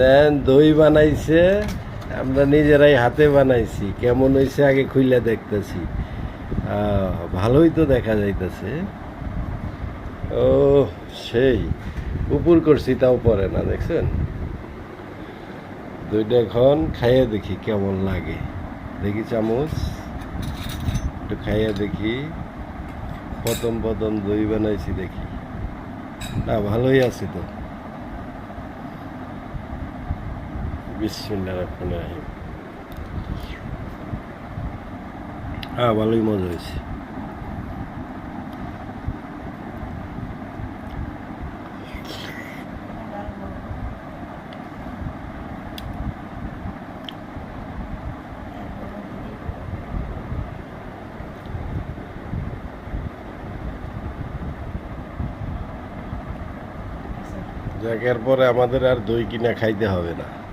দেন দই বানাইছে, আমরা নিজেরাই হাতে বানাইছি। কেমন হয়েছে আগে খুইলে দেখতেছি। ভালোই তো দেখা যাইতেছে। ও সেই, উপর করছি, তাও পরে না, দেখছেন? দইটা এখন খাইয়ে দেখি কেমন লাগে। দেখি চামচ, একটু খাইয়ে দেখি। প্রথম প্রথম দই বানাইছি দেখি। না, ভালোই আছে তো। রাহিম হ্যাঁ ভালোই মজা আমাদের আর দই কিনা খাইতে হবে না।